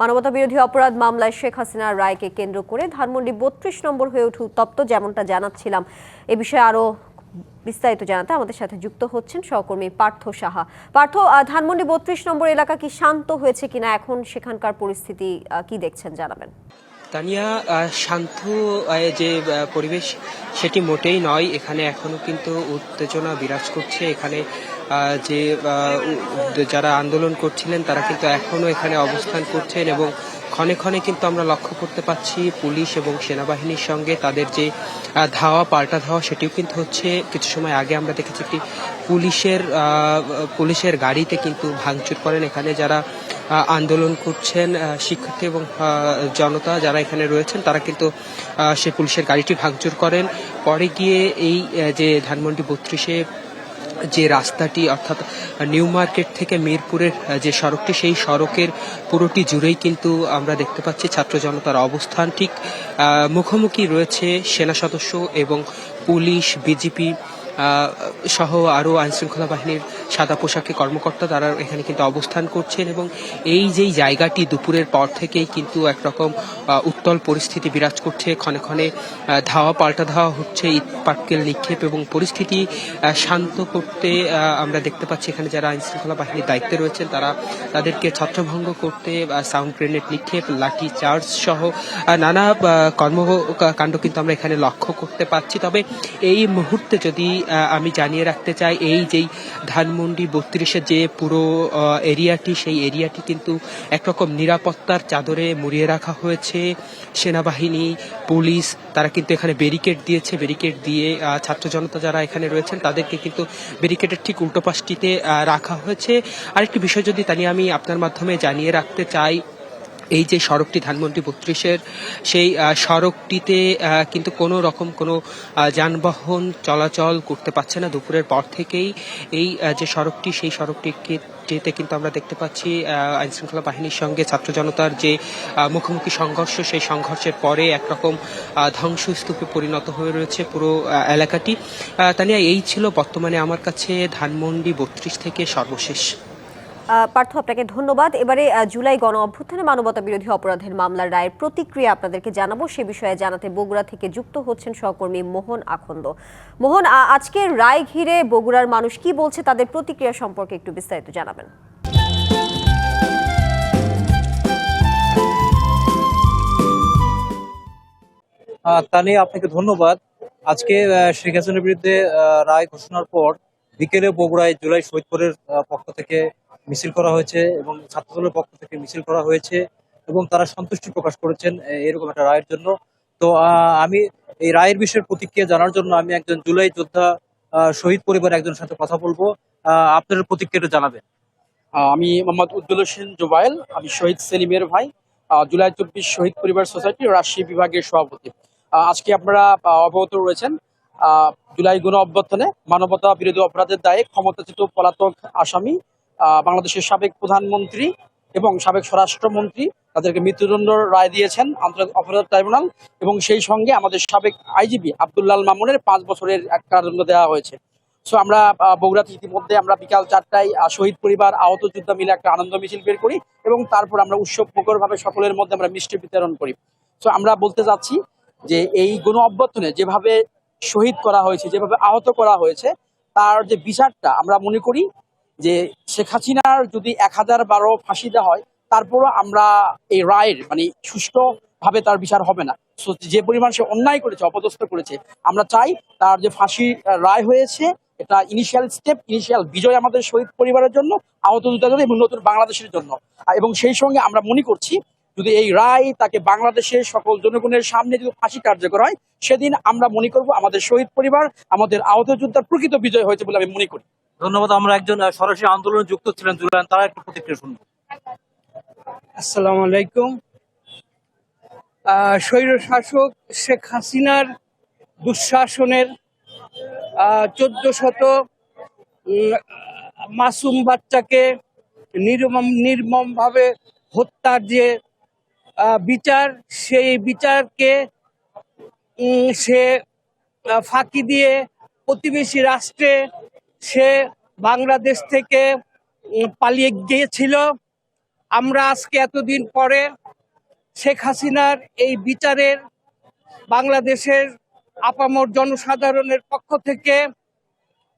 মানবতা বিরোধী অপরাধ মামলায় শেখ হাসিনার রায়কে কেন্দ্র করে ধানমন্ডি বত্রিশ নম্বর হয়ে উঠে উত্তপ্ত, যেমনটা জানাচ্ছিলাম। এ বিষয়ে আরও বিস্তারিত জানাতে আমাদের সাথে যুক্ত হচ্ছেন সহকর্মী পার্থ সাহা। পার্থ ধানমন্ডি বত্রিশ নম্বর এলাকা কি শান্ত হয়েছে কিনা? এখন সেখানকার পরিস্থিতি কি দেখছেন জানাবেন। তানিয়া শান্ত যে পরিবেশ সেটি মোটেই নয়। এখানে এখনও কিন্তু উত্তেজনা বিরাজ করছে। এখানে যে যারা আন্দোলন করছিলেন, তারা কিন্তু এখনও এখানে অবস্থান করছেন এবং ক্ষণে ক্ষণে কিন্তু আমরা লক্ষ্য করতে পাচ্ছি পুলিশ এবং সেনাবাহিনীর সঙ্গে তাদের যে ধাওয়া, পাল্টা ধাওয়া, সেটিও কিন্তু হচ্ছে কিছু সময় আগে আমরা দেখেছি একটি পুলিশের পুলিশের গাড়িতে কিন্তু ভাঙচুর করেন। এখানে যারা আন্দোলন করছেন শিক্ষার্থী এবং জনতা যারা এখানে রয়েছেন, তারা কিন্তু সে পুলিশের গাড়িটি ভাঙচুর করেন। পরে গিয়ে এই যে ধানমন্ডি বত্রিশে যে রাস্তাটি, অর্থাৎ নিউ মার্কেট থেকে মিরপুরের যে সড়কটি, সেই সড়কের পুরোটি জুড়েই কিন্তু আমরা দেখতে পাচ্ছি ছাত্র জনতার অবস্থান। ঠিক মুখোমুখি রয়েছে সেনা সদস্য এবং পুলিশ, বিজেপি সহ আরও আইনশৃঙ্খলা বাহিনীর সাদা পোশাকে কর্মকর্তা তারা এখানে কিন্তু অবস্থান করছেন এবং এই যেই জায়গাটি দুপুরের পর থেকেই কিন্তু একরকম উত্তল পরিস্থিতি বিরাজ করছে। ক্ষণে ক্ষণে ধাওয়া পাল্টা ধাওয়া হচ্ছে ইট পাটকেল নিক্ষেপ এবং পরিস্থিতি শান্ত করতে আমরা দেখতে পাচ্ছি এখানে যারা আইনশৃঙ্খলা বাহিনীর দায়িত্বে রয়েছেন তারা তাদেরকে ছত্রভঙ্গ করতে সাউন্ড গ্রেনেড নিক্ষেপ, লাঠি চার্জ সহ নানা কর্মকাণ্ড কিন্তু আমরা এখানে লক্ষ্য করতে পাচ্ছি। তবে এই মুহূর্তে যদি আমি জানিয়ে রাখতে চাই, এই যেই ধানমন্ডি বত্রিশের যে পুরো এরিয়াটি, সেই এরিয়াটি কিন্তু একরকম নিরাপত্তার চাদরে মুড়িয়ে রাখা হয়েছে। সেনাবাহিনী, পুলিশ, তারা কিন্তু এখানে ব্যারিকেড দিয়েছে। ব্যারিকেড দিয়ে ছাত্র জনতা যারা এখানে রয়েছেন, তাদেরকে কিন্তু ব্যারিকেডের ঠিক উল্টো পাশটিতে রাখা হয়েছে। আরেকটি বিষয় যদি তা নিয়ে আমি আপনার মাধ্যমে জানিয়ে রাখতে চাই এই যে সড়কটি ধানমন্ডি বত্রিশের সেই সড়কটিতে কিন্তু কোনো রকম কোনো যানবাহন চলাচল করতে পারছে না। দুপুরের পর থেকেই এই যে সড়কটি, সেই সড়কটিকে যেতে কিন্তু আমরা দেখতে পাচ্ছি আইন শৃঙ্খলা বাহিনীর সঙ্গে ছাত্র জনতার যে মুখোমুখি সংঘর্ষ, সেই সংঘর্ষের পরে একরকম ধ্বংসস্তূপে পরিণত হয়ে রয়েছে পুরো এলাকাটি। তানিয়া, এই ছিল বর্তমানে আমার কাছে ধানমন্ডি বত্রিশ থেকে সর্বশেষ। পার্থ আপনাকে ধন্যবাদ। এবারে জুলাই গণ অভ্যুত্থানে মানবতা বিরোধী অপরাধের মামলার রায়ের প্রতিক্রিয়া আপনাদেরকে জানাব। সে বিষয়ে জানাতে বগুড়া থেকে যুক্ত হচ্ছেন সহকর্মী মোহন আখন্দ। মোহন আজকের রায় ঘিরে বগুড়ার মানুষ কি বলছে তাদের প্রতিক্রিয়া সম্পর্কে একটু বিস্তারিত জানাবেন। আহ, তা নিয়ে আপনাকে ধন্যবাদ। আজকে শেখ হাসিনার বিরুদ্ধে রায় ঘোষণার পর বিকেলে বগুড়ায় জুলাই শহীদপুরের পক্ষ থেকে মিছিল করা হয়েছে এবং ছাত্রদলের পক্ষ থেকে মিছিল করা হয়েছে এবং তারা সন্তুষ্টি প্রকাশ করেছেন এরকম একটা রায়ের জন্য। তো আমি এই রায়ের বিষয়ে প্রতিক্রিয়া জানার জন্য আমি একজন জুলাই যোদ্ধা শহীদ পরিবারের একজনের সাথে কথা বলব। আহ, আপনাদের প্রতিক্রিয়াটা জানাবেন। আমি মোহাম্মদ উজ্জ্বল হোসেন জুবাইল আমি শহীদ সেলিমের ভাই জুলাই চব্বিশ শহীদ পরিবার সোসাইটি রাজশাহী বিভাগের সভাপতি। আজকে আপনারা অবগত রয়েছেন। জুলাই গণ অভ্যর্থনে মানবতা বিরোধী অপরাধের দায়ে ক্ষমতাচ্যুত পলাতক আসামি বাংলাদেশের সাবেক প্রধানমন্ত্রী এবং সাবেক স্বরাষ্ট্রমন্ত্রী তাদেরকে মৃত্যুদণ্ড রায় দিয়েছেন আন্তর্জাতিক অপরাধ ট্রাইব্যুনাল এবং সেই সঙ্গে আমাদের সাবেক আইজিপি আব্দুল্লাল মামুনের পাঁচ বছরের এক কারাদণ্ড দেওয়া হয়েছে। সো আমরা বগুড়াতে ইতিমধ্যে আমরা বিকাল চারটায় শহীদ পরিবার, আহত যোদ্ধা মিলে একটা আনন্দ মিছিল বের করি এবং তারপর আমরা উৎসব মুখর ভাবে সকলের মধ্যে আমরা মিষ্টি বিতরণ করি। সো আমরা বলতে যাচ্ছি যে এই গণ অভ্যর্থনে যেভাবে শহীদ করা হয়েছে, যেভাবে আহত করা হয়েছে, তার যে বিচারটা আমরা মনে করি যে শেখ হাসিনার যদি এক হাজার বারো ফাঁসি দেওয়া হয়, তারপরও আমরা এই রায়ের মানে সুষ্ঠু ভাবে তার বিচার হবে না। যে পরিমাণ সে অন্যায় করেছে, অপদস্থ করেছে, আমরা চাই তার যে ফাঁসি রায় হয়েছে, এটা ইনিশিয়াল স্টেপ ইনিশিয়াল বিজয় আমাদের শহীদ পরিবারের জন্য, আহত জন্য এবং নতুন বাংলাদেশের জন্য। এবং সেই সঙ্গে আমরা মনে করছি, যদি এই রায় তাকে বাংলাদেশের সকল জনগণের সামনে যদি ফাঁসি কার্যকর হয়, সেদিন আমরা মনে করব আমাদের শহীদ পরিবার, আমাদের আহত যোদ্ধার প্রকৃত বিজয় হয়েছে বলে আমি মনে করি। ধন্যবাদ, আমরা একজন সরাসরি আন্দোলনে যুক্ত ছিলেন জুলাই তারা একটু প্রতিক্রিয়া শুনব আসসালামু আলাইকুম স্বৈর শাসক শেখ হাসিনার দুঃশাসনের চোদ্দ শত মাসুম বাচ্চাকে নির্মম নির্মম ভাবে হত্যার যে বিচার, সেই বিচারকে সে ফাঁকি দিয়ে প্রতিবেশী রাষ্ট্রে সে বাংলাদেশ থেকে পালিয়ে গিয়েছিল। আমরা আজকে এতদিন পরে শেখ হাসিনার এই বিচারের বাংলাদেশের আপামর জনসাধারণের পক্ষ থেকে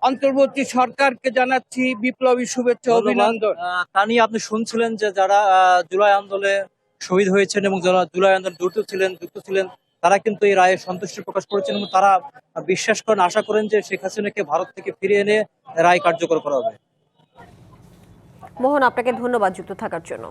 অন্তর্বর্তী সরকারকে জানাচ্ছি বিপ্লবী শুভেচ্ছা অভিনন্দন। তা নিয়ে আপনি শুনছিলেন যে যারা জুলাই আন্দোলনে শহীদ হয়েছেন এবং যারা জুলাই আন্দোলন যুক্ত ছিলেন যুক্ত ছিলেন তারা কিন্তু এই রায়ে সন্তুষ্টি প্রকাশ করেছেন এবং তারা বিশ্বাস করেন, আশা করেন যে শেখ হাসিনাকে ভারত থেকে ফিরিয়ে এনে রায় কার্যকর করা হবে। মোহন, আপনাকে ধন্যবাদ যুক্ত থাকার জন্য।